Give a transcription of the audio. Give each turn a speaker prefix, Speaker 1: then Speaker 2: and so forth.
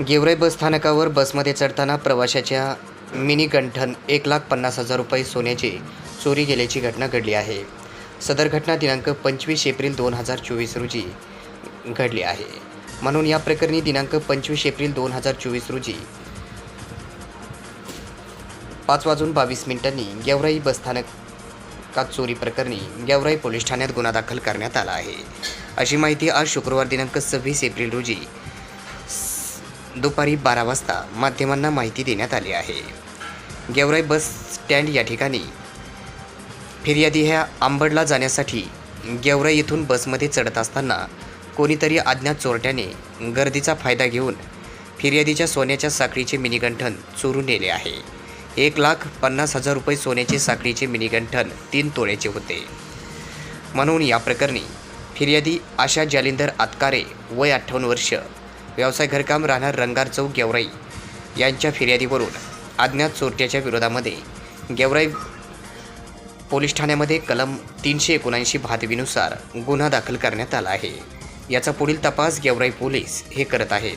Speaker 1: गेवराई बस स्थानकावर बसमध्ये चढताना प्रवाशाच्या मिनी गंठन एक लाख पन्नास हजार रुपये सोन्याची चोरी गेल्याची घटना घडली आहे. सदर घटना दिनांक पंचवीस एप्रिल दोन हजार चोवीस रोजी घडली आहे. म्हणून या प्रकरणी दिनांक पंचवीस एप्रिल दोन हजार चोवीस रोजी पाच वाजून बावीस मिनिटांनी गेवराई बसस्थानकात चोरी प्रकरणी गेवराई पोलीस ठाण्यात गुन्हा दाखल करण्यात आला आहे. अशी माहिती आज शुक्रवार दिनांक सव्वीस एप्रिल रोजी दुपारी बारा वाजता माध्यमांना माहिती देण्यात आली आहे. गेवराई बस स्टँड या ठिकाणी. फिर्यादी ह्या आंबडला जाण्यासाठी गेवराई येथून बसमध्ये चढत असताना कोणीतरी अज्ञात चोरट्याने गर्दीचा फायदा घेऊन फिर्यादीच्या सोन्याच्या साखळीचे मिनीगंठन चोरून नेले आहे. एक लाख पन्नास हजार रुपये सोन्याचे साखळीचे मिनीगंठन तीन तोळ्याचे होते. म्हणून या प्रकरणी फिर्यादी आशा जालिंदर आतकारे वय अठ्ठावन्न वर्ष व्यवसाय घरकाम राहणार रंगार चौक गेवराई यांच्या फिर्यादीवरून अज्ञात चोरट्याच्या विरोधामध्ये गेवराई पोलीस ठाण्यामध्ये कलम तीनशे एकोणऐंशी भादवीनुसार गुन्हा दाखल करण्यात आला आहे. याचा पुढील तपास गेवराई पोलीस हे करत आहेत.